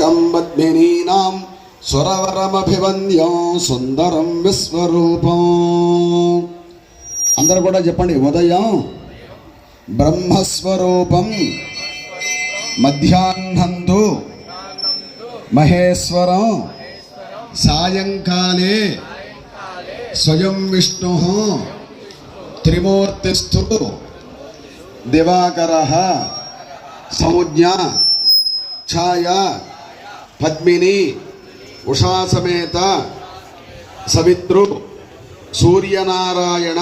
గంబద్మినీనాం సురవరమభివంద్యం సుందరం విశ్వరూపం. అందరూ కూడా చెప్పండి ఉదయం బ్రహ్మస్వరూపం మధ్యాహ్నందు మహేశ్వరం సాయంకాలే స్వయం విష్ణు త్రిమూర్తిస్థు దివాకర సంజ్ఞ ఛాయా పద్మిని ఉషాసమేత సవిత్రు సూర్యనారాయణ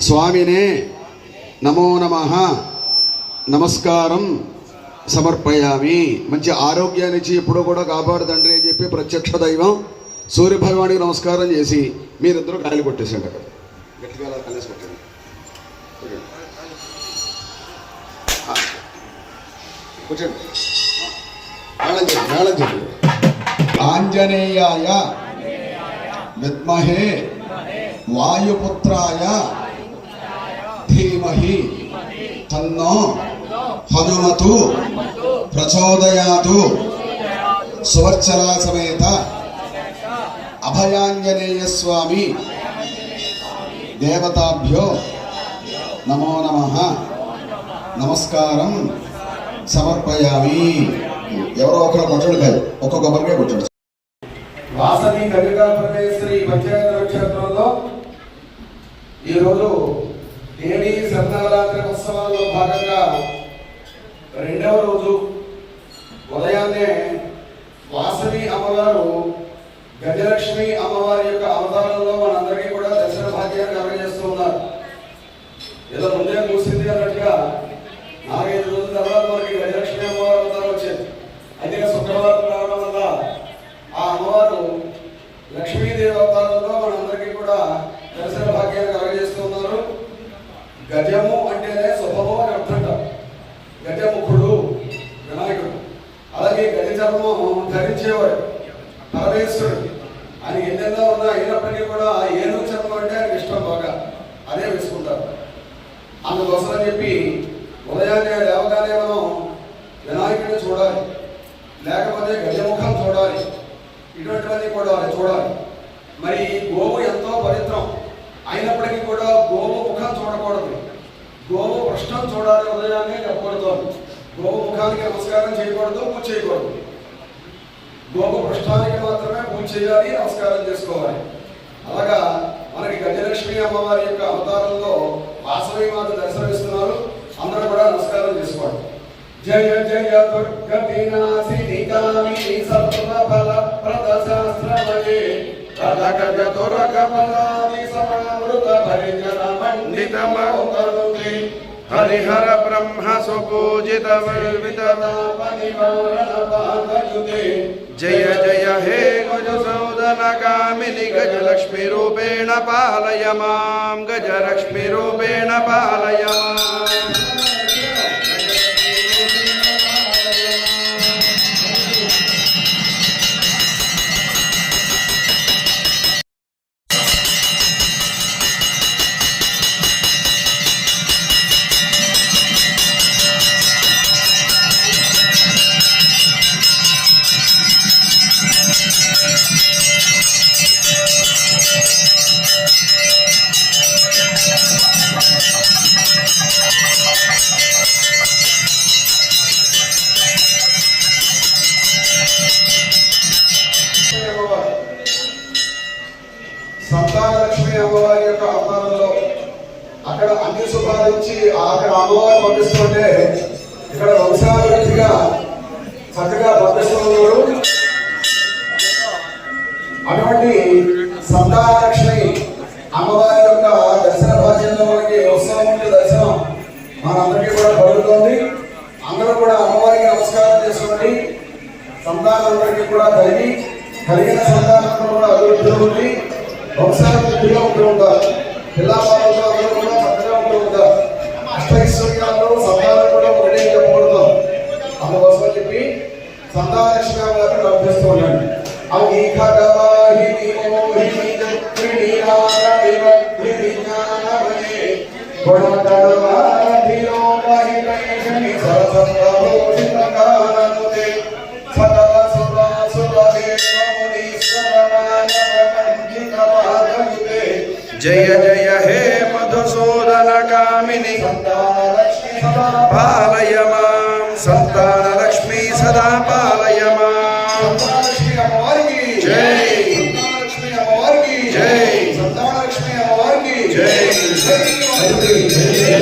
స్వామినే నమో నమ. నమస్కారం సమర్పయామి. మంచి ఆరోగ్యాన్ని ఇచ్చి ఎప్పుడూ కూడా కాపాడు తండ్రి అని చెప్పి ప్రత్యక్ష దైవం సూర్యభగవానికి నమస్కారం చేసి మీరిద్దరూ కాయలు కొట్టేసండి అక్కడ. గట్టిగా అలా కలిసి కొట్టండి. కూర్చోండి ఆంజనేయాయ విద్మహే వాయుపుత్రాయ ధీమహి తన్నో హనుమతు ప్రచోదయాతు సువర్చలా సమేత అభయాంజనేయ స్వామి దేవతాభ్యో నమో నమ నమస్కారం సమర్పయామి ఎవరో ఒకరు కొట్టండి కాదు ఒక్క కొబ్బరికాయ కొట్టండి. వాసవి గంగా పరమేశ్వరి పంచాయత నక్షత్రంలో ఈరోజు దేవి శరన్నవరాత్రి ఉత్సవాల్లో భాగంగా రెండవ రోజు ఉదయాన్నే వాసవి అమ్మవారు గజలక్ష్మి అమ్మవారి అలాగే ధరించేవాడు పరమేశ్వరుడు. ఆయన ఎన్నెన్నో ఉన్నా అయినప్పటికీ కూడా ఆ ఏనుగు చర్మం అంటే ఆయనకి ఇష్టం బాగా. అదే వేసుకుంటారు. అందుకోసం అని చెప్పి ఉదయాన్నే లేవగానే మనం వినాయకుడిని చూడాలి. లేకపోతే గజముఖం చూడాలి. ఇటువంటివన్నీ కూడా చూడాలి. మరి గోవు ఎంతో పవిత్రం. అయినప్పటికీ కూడా గోవు ముఖం చూడకూడదు. గోవు పృష్ఠం చూడాలి ఉదయాన్నే చెప్పకూడదు గోవు ముఖానికి నమస్కారం చేయకూడదు పూజ చేయకూడదు. గోవు పృష్ఠానికి మాత్రమే పూజ చేయాలి నమస్కారం చేసుకోవాలి. అలాగా మనకి గజలక్ష్మి అమ్మవారి యొక్క అవతారంలో వాసవి మాత దర్శనమిస్తున్నారు. అందరూ కూడా నమస్కారం చేసుకోండి. జయ జయ దుర్గతి నాశిని కామిని సర్వఫల ప్రద శాస్త్రమయే కథక దురగ పదాని సమామృత పరిజన మండిత మౌతరుతే హరిహర బ్రహ్మ సుపూజిత పరివారణ పాదయుతే జయ జయ హే గజ సౌదన కామిని గజలక్ష్మి రూపేణ పాలయ మాం గజలక్ష్మి రూపేణ సంతాన లక్ష్మి అమ్మవారి యొక్క అవతారంలో అక్కడ అన్ని శుభాలు ఇచ్చి అక్కడ అమ్మవారు పంపిస్తుంటే ఇక్కడ వంశాభివృద్ధిగా చక్కగా పంపిస్తున్నారు. అటువంటి సంతానలక్ష్మి అమ్మవారి యొక్క దర్శన భాగ్యంలో మనకి ఉత్సవం ఉంటే దర్శనం మనందరికీ కూడా పడుతుంది అందరూ కూడా అమ్మవారికి నమస్కారం చేసుకోండి. సంతానందరికీ కూడా కలిగి కలిగిన సంతానం కూడా అభివృద్ధి ఉంది వంశాభివృద్ధిగా ఉంటూ ఉంటారు పిల్లవాళ్ళతో అందరూ కూడా చక్కగా ఉంటూ ఉంటారు అష్టైశ్వర్యాల్లో సంతానం కూడా ఒకటే చెప్పబడతాం అందుకోసం చెప్పి సంతానలక్ష్మి గారిని ప్రార్థిస్తూ ఉండండి అవి జయ జయ హే మధుసూదన కామిని పాలయ మాం సంతాన లక్ష్మి సదా పాలయ మాం సంతానలక్ష్మి అమ్మవారికి జై. సంతానలక్ష్మి జై. జై. జై.